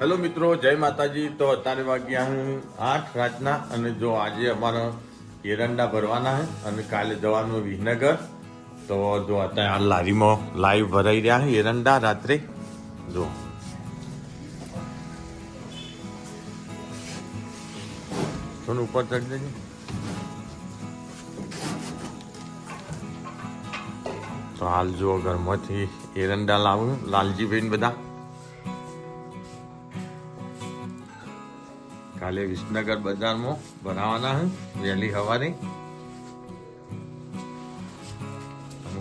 Hello મિત્રો, જય માતાજી. તો અત્યારે વાગ્યા હું આઠ રાતના અને જો આજે અમારા એરંડા ભરવાના છે અને કાલે જવાનું વિનગર તો જો અત્યારે આ લારીમાં લાઈવ ભરાઈ રહ્યા છે એરંડા રાત્રે. જો. થોડું ઉપર ચડી દેજો. તો હાલ જો ઘરમાંથી એરંડા લાવું લાલજીભાઈ બધા. કાલે વિસનગર બજારમાં ભરાવાના હે, વહેલી હવારે.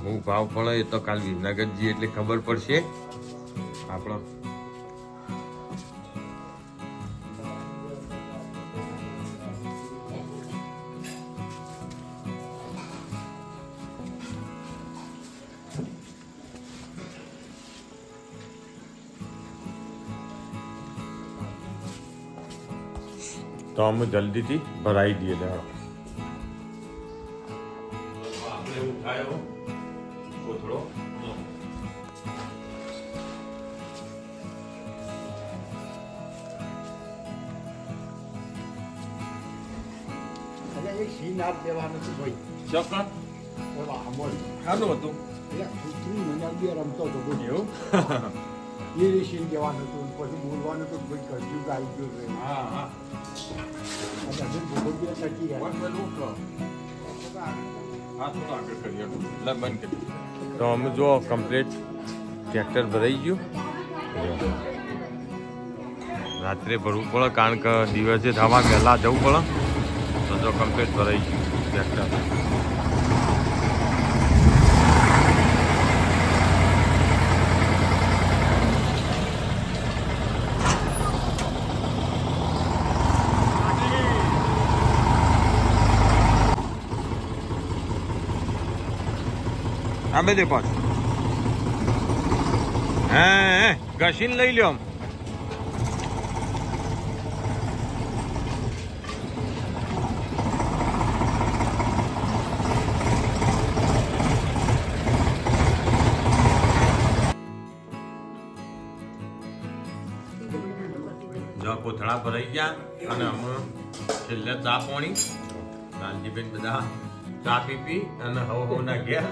હું ભાવ પડે એ તો કાલ વિસનગર જઈએ એટલે ખબર પડશે. આપણો તો અમે જલ્દીથી ભરાઈ દઈએ લેવા આપણે ઉઠાયો કોથળો અને એક સીન આપ દેવાનું હતું ભાઈ ચોક્કસ ઓલા અમોલ સારું હતું એટલે કૂતરી મને બે રમતો હતો ભાઈ એવું એ સીન હતું પછી બોલવાનું હતું કે ભાઈ કરજુ આવી ગયો છે. હા હા. બંધ કરી તો અમે જો કમ્પ્લીટ ટ્રેક્ટર ભરાઈ ગયું. રાત્રે ભરવું પડે કારણ કે દિવસે થવા પહેલાં જવું પડે. તો જો કમ્પ્લીટ ભરાઈ ગયું ટ્રેક્ટર આંબે દે પાછ હે હે, ઘસીને લઈ લ્યો આમ. કોથળા ભરાઈ ગયા અને હમણાં છેલ્લે ચા પાણી લાલજીબેન બધા ચા પી પી અને હવ ના ઘેર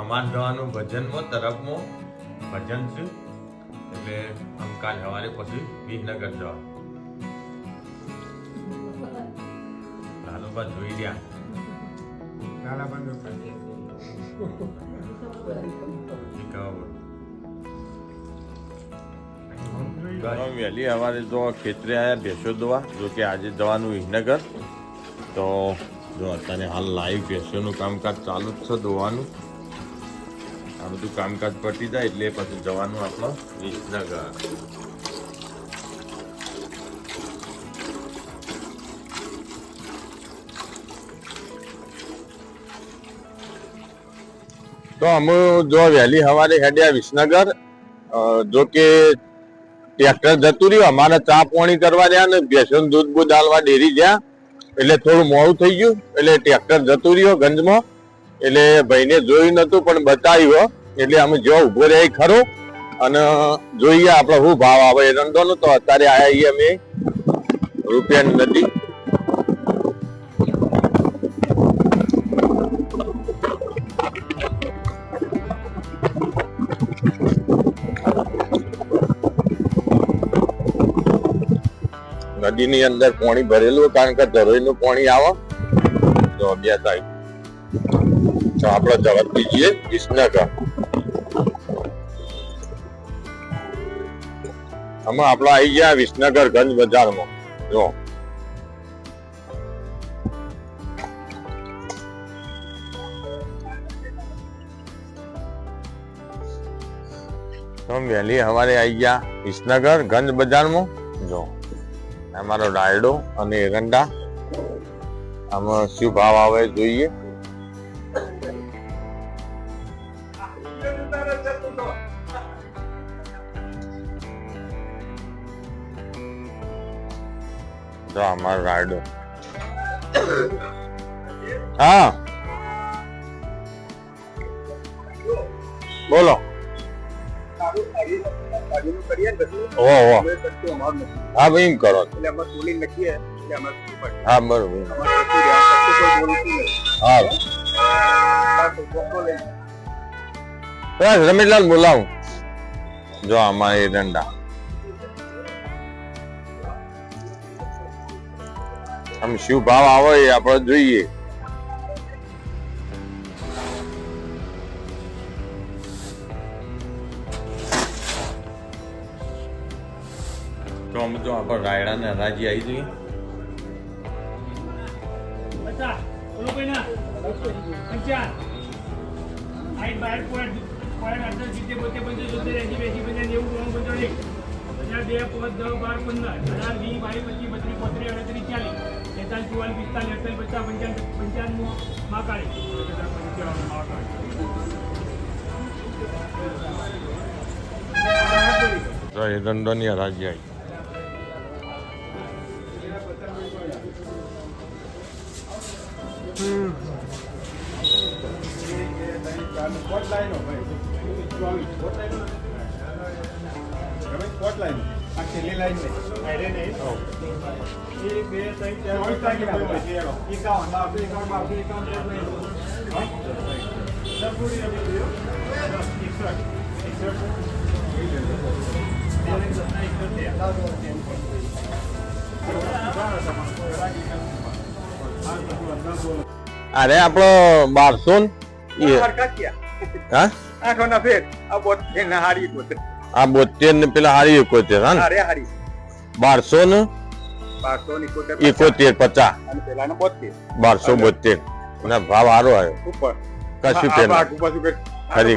અમાર જવાનું ભજનમાં તરફમાં. ભજન છે. એટલે આમ કાલ સવારે પછી વિસનગર જવા લાલુબા જોઈ રહ્યા. નાના વહેલી સવારે તો ખેતરે આવ્યા ભેંસો દવા જો કે આજે જવાનું વિસનગર. તો જો અત્યારે હાલ લાઈવ ભેંસોનું કામકાજ ચાલુ જ છે દોવાનું. બધું કામકાજ પતી જાય એટલે પછી જવાનું આપણો વિસનગર. તો અમે જો વહેલી સવારે હેડ્યા વિસનગર જો કે ટ્રેક્ટર જતું રહ્યું, અમારે ચા પાણી કરવા રહ્યા ને ભેસન દૂધ બૂધ હાલવા ડેરી ગયા, એટલે થોડું મોડું થઈ ગયું, એટલે ટ્રેક્ટર જતું રહ્યો ગંજમાં, એટલે ભાઈને જોયું નતું પણ બતાવ્યો એટલે અમે જો ઊભો રહ્યા ખરો અને જોઈએ આપણે શું ભાવ આવે. એરંડોનો તો અત્યારે આયા અમે રૂપિયાની નદી. નદીની અંદર પાણી ભરેલું કારણ કે ધરોઈનું પાણી આવે. તો અભ્યાસ થાય. તો આપણે જવાબ દીજીએ વિસનગર આમાં આપણે આવી ગયા વિસનગર ગંજ બજારમાં. જો. વહેલી સવારે આવી ગયા વિસનગર ગંજ બજારમાં. જો. અમારો ડાયડો અને એરંડા. આમાં શું ભાવ આવે જોઈએ? જો અમારો રાયડો. હા. બોલો. હા ભાઈ હા હા રમેશલાલ બોલાવું. જો અમારે એ આમ શિવ ભાવ આવે એ આપણે જોઈએ. તો આમ જો આપણે રાયડા ને રાજી આવી જોઈએ. બે પાંચ દસ બાર પંદર. હજાર વીસ બાવીસ પચીસ બત્રીસ પોત્રીસ અડત્રીસ ચાલીસ. તેતાલીસ ચુવાલીસ પિસ્તાલીસ અડતાલીસ પચાસ પંચાવન પંચાવન મહાકાળી. પંચાવન મહાકાળી તો દંડોની હરાજી આવી લાઈનો ભાઈ ચોવીસ લાઈનો રમેશ લાઈન આ છેલ્લી લાઈન નહીં અરે નહીં એક બે ત્રણ ચાર ચોવીસ તારીખે આપણે એકાવન બાવન એકાવન બાવન એકાવન અરે આપણો બારસો ને હા આખો ના ફેર આ બોટ ના હારી બોતેર આ બોતેર ને પેલા હારી એકોતેર હા ને? બારસો ને એકોતેર પચાસ. બારસો બોતેર. ના ભાવ સારો આવ્યો. કશું પેલા ખરી.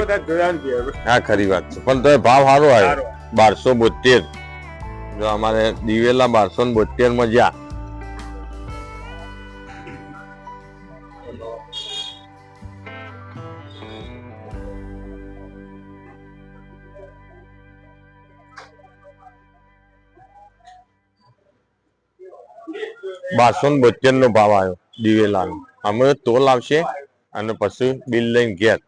હા ખરી વાત છે. પણ તો ભાવ સારો આવ્યો. બારસો બોતેર. જો અમારે દિવેલા બારસો ને બોતેરમાં જ્યાં. બારસો ને બોતેર નો ભાવ આવ્યો, દિવેલાનો. અમે તોલ આવશે અને પછી બિલ લઈને ઘેર.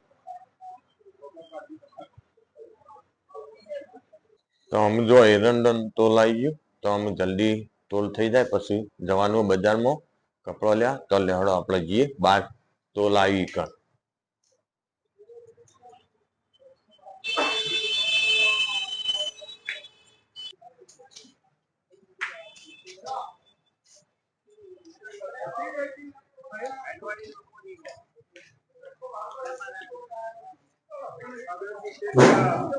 તો અમે જો એરંડન તોલ આવી ગયું, તો અમે જલ્દી તોલ થઈ જાય, પછી જવાનું બજારમાં. કપડો લ્યા, તો લેવડો આપણે જઈએ, બાર તોલ આવી કર Right.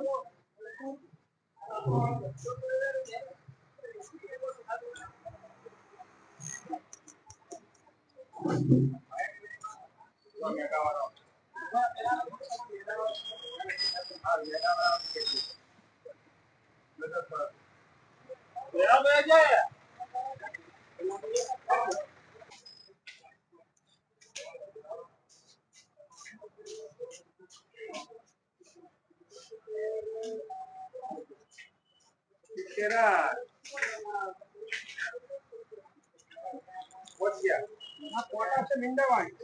તેરા. પહોંચ્યા. આ કોટા છે મીંડાવાળી.